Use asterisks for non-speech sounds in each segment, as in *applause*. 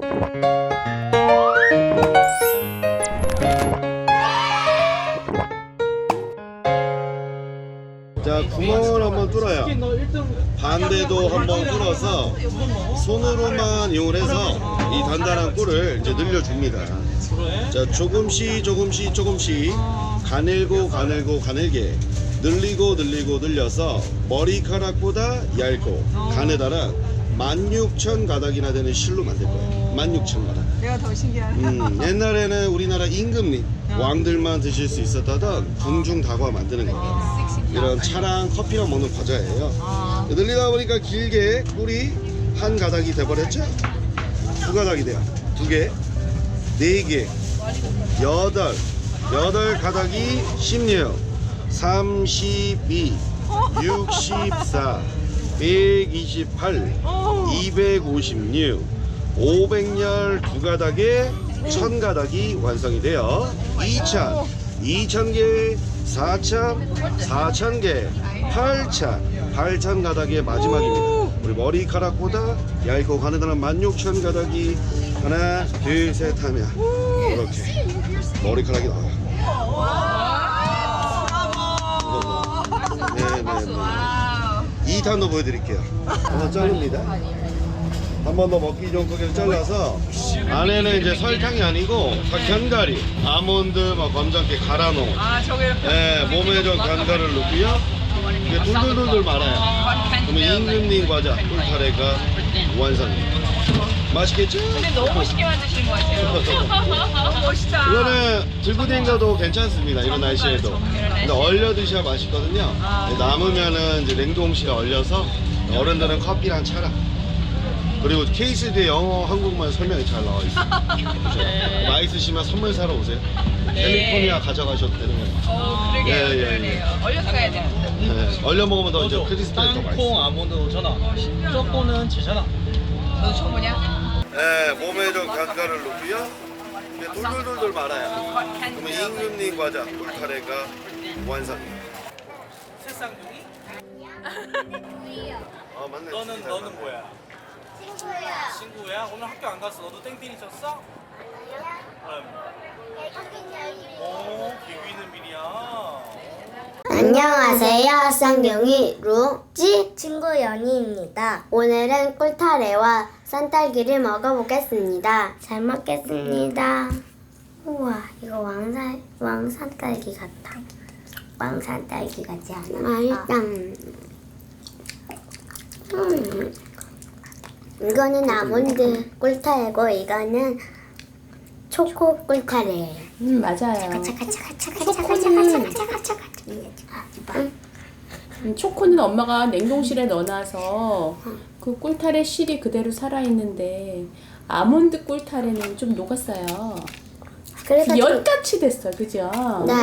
자 구멍을 한번 뚫어요. 반대도 한번 뚫어서 손으로만 이용을 해서 이 단단한 꿀을 이제 늘려줍니다. 자 조금씩 조금씩 조금씩 가늘고 가늘고 가늘게 늘리고 늘리고 늘려서 머리카락보다 얇고 가느다란 16,000 가닥이나 되는 실로 만들 거예요 16,000 가닥. 내가 더 신기하네. 음, 옛날에는 우리나라 임금님 왕들만 드실 수 있었다던 궁중 다과 만드는 거예요. 이런 차랑 커피랑 먹는 과자예요. 아, 늘리다 보니까 길게 꿀이 한 가닥이 돼버렸죠? 두 가닥이 돼요. 두개네개 여덟. 여덟 가닥이 16 32 64 128 256 500열 두 가닥에 천 가닥이 완성이 되어 2천 2,000개 4천 4,000개 8천 8천 가닥의 마지막입니다. 우리 머리카락보다 얇고 가느다란 16,000 가닥이 하나 둘 셋 하면 이렇게 머리카락이 나와요. 네네네. 2탄도 보여드릴게요. 하나 자릅니다 한 번 더 먹기 좋은 크기로 잘라서 안에는 이제 설탕이 아니고 다 견과리 아몬드 막 검정깨 갈아 놓은. 아 저게. 네, 몸에 좀 견과를 넣고요. 이게 돌돌돌돌 말아요. 그러면 임금님 과자 꿀타래가 완성입니다. 맛있겠죠? 근데 너무 멋있게 만드시는 것 같아요. *laughs* 너무 멋있다. 이거는 들고 다니셔도 괜찮습니다 이런 날씨에도. 근데 얼려 드셔야 맛있거든요. 네, 남으면은 이제 냉동실에 얼려서 어른들은 커피랑 차랑 그리고 케이스 뒤에 영어 한국말 설명이 잘 나와 있어요 그죠? 맛있으시면 선물 사러 오세요 캘리포니아 가져가셔도 되는 거예요 어, 그러게요. 예, 예, 예. 그러네요. 얼려서 가야 되는데. 네, 얼려 먹으면 더 이제 크리스탈 더 땅콩 맛있어요 아몬드 5,000원 초코는 7,000원 너도 초보냐? 네, 몸에 좀 견과를 넣고요 이게 돌돌돌돌 말아요 그러면 임금님 과자 꿀타래가 완성입니다 새쌍둥이? 아 맞네 너는 진짜 너는 맞네. 뭐야? 친구야. 친구야? 오늘 학교 안 갔어? 너도 땡땡이 쳤어? 응. 오 개귀는 미리야 안녕하세요. 쌍둥이 루지 친구 연희입니다. 오늘은 꿀타래와 산딸기를 먹어보겠습니다. 잘 먹겠습니다. 우와, 이거 왕산 왕산딸기 같아. 왕산딸기 같지 않아? 맛있다. 음. 이거는 아몬드 꿀타래고 이거는 초코 꿀타래예요. 음 맞아요. 음, 초코는 엄마가 냉동실에 넣어놔서 그 꿀타래 실이 그대로 살아 있는데 아몬드 꿀타래는 좀 녹았어요. 그래서 좀- 열같이 됐어, 그죠? 네.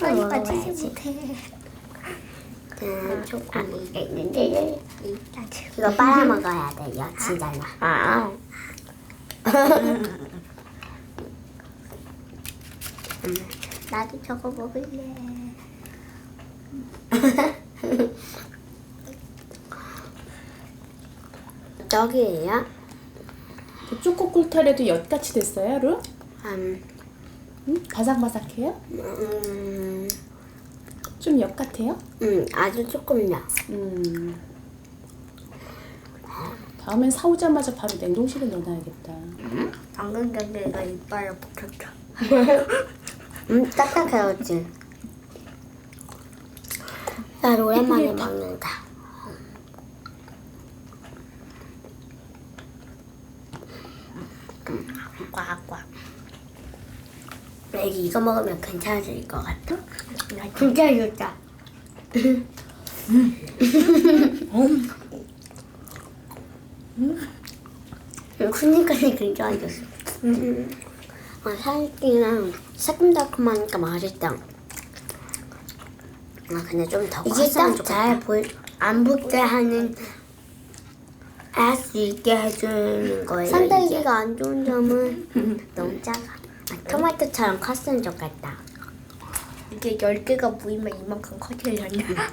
빨리 빠지지 못해. 음, 초콜릿 있는데 이거 빨아 먹어야 돼. 여치잖아. 아. 음, *laughs* 나도 저거 먹을래. *laughs* 떡이에요? 그 초코 꿀타래도 열같이 됐어요, 루? 음, 음, 바삭바삭해요? 음, 좀역 같아요? 음, 아주 조금요. 음. 다음엔 사오자마자 바로 냉동실에 넣어놔야겠다. 방금 전에 이거 이빨에 붙였죠. 음, 딱딱해요, 그치? 나 오랜만에 먹는다. 음, 꽉꽉. 애기 이거 먹으면 괜찮아질 것 같아? 나 진짜 좋다. 크니까니 괜찮아졌어. 음. 아, 살기는 새콤달콤하니까 맛있다. 아 근데 좀더 이게 딱잘안 붙게 하는 할 수 있게 해주는 거예요. 산딸기가 안 좋은 점은 너무 작아. 토마토처럼 컸으면 좋겠다. 이게 10개가 모이면 이만큼 커지려나? *laughs*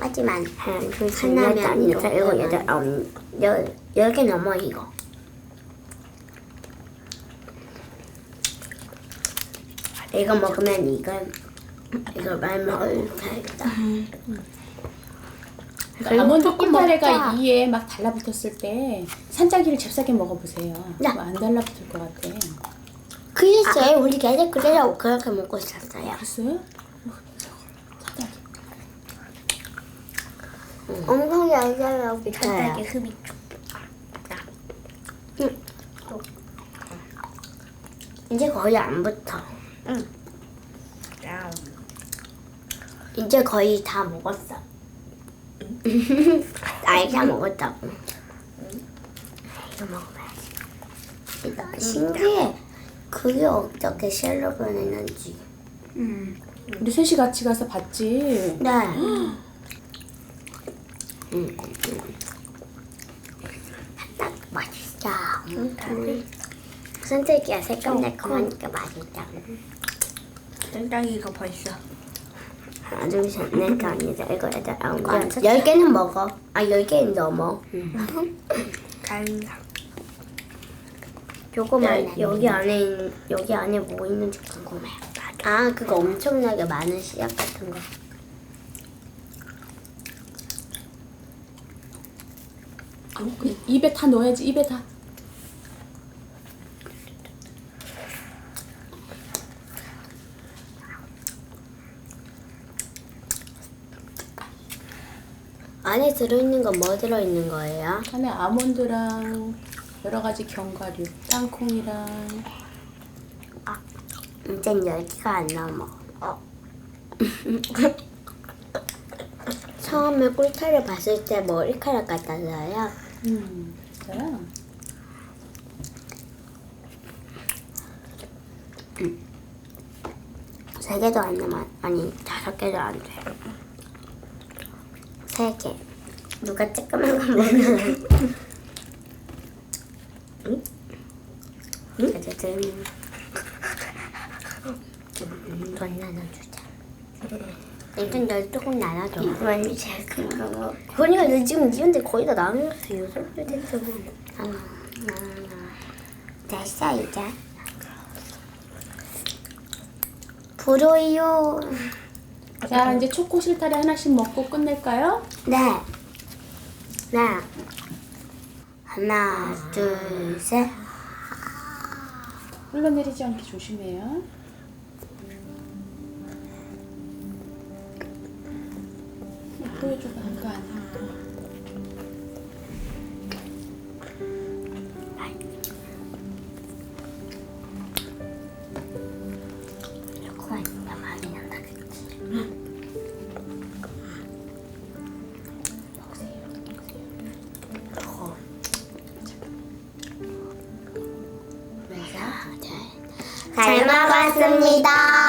하지만 하나면 여섯, 일곱, 여덟, 아홉, 열, 열개 넘어 이거. 이거 먹으면 이걸 이걸 많이 먹을 수있다 음. 아몬드 콩파레가 이에 막 달라붙었을 때 산딸기를 잽싸게 먹어보세요. 뭐 안 달라붙을 것 같아. 글쎄 우리 계속 그래서 그렇게 먹고 있었어요. 글쎄요? 산딸기. 엄청 얇아요. 산딸기 흡입. 이제 거의 안 붙어. 응. 이제 거의 다 먹었어. *laughs* 아이 다 먹었다고. 이거 먹어봐야지. 이거 신기해. 그게 어떻게 셀로 변했는지. 우리 셋이 같이 가서 봤지. 네. *gasps* 음. 딱 맛있어. 선택이야 새콤달콤하니까 맛있다. 땡땡이가 벌써. 하나 둘셋 넷 아니다 이거 애들 아홉 열 개는 먹어. 아 열 개는 넘어. *laughs* 간다. 요거만 여기 안에 있는- 여기 안에 뭐 있는지 궁금해. 아 그거 엄청나게 많은 씨앗 같은 거. 그 입에 다 넣어야지. 입에 다. 안에 들어있는 건 뭐 들어있는 거예요? 안에 아몬드랑 여러 가지 견과류, 땅콩이랑 이젠 열 개가 안 남아. 어. *laughs* 처음에 꿀타를 봤을 때 머리카락 같았어요. 음, 있어요. 세 개도 안 남아. 아니 다섯 개도 안 돼. 세 개. 누가 쬐끄만 거 먹으면. *laughs* 응? 응? 어쨌든 돈 나눠주자. 일단 널 조금 나눠줘. 이건 제일 큰거 뭐. 그러니까 너 지금 니한테 거의 다 나눠줬어. 여섯 개 됐어. 하나, 하나. 됐어 이제. 부러요. 자, 이제 초코 실타래 하나씩 먹고 끝낼까요? 네. 네. 하나, 둘, 셋. 흘러내리지 않게 조심해요. 보여줘봐, 그 안에. 이거 잘 먹었습니다.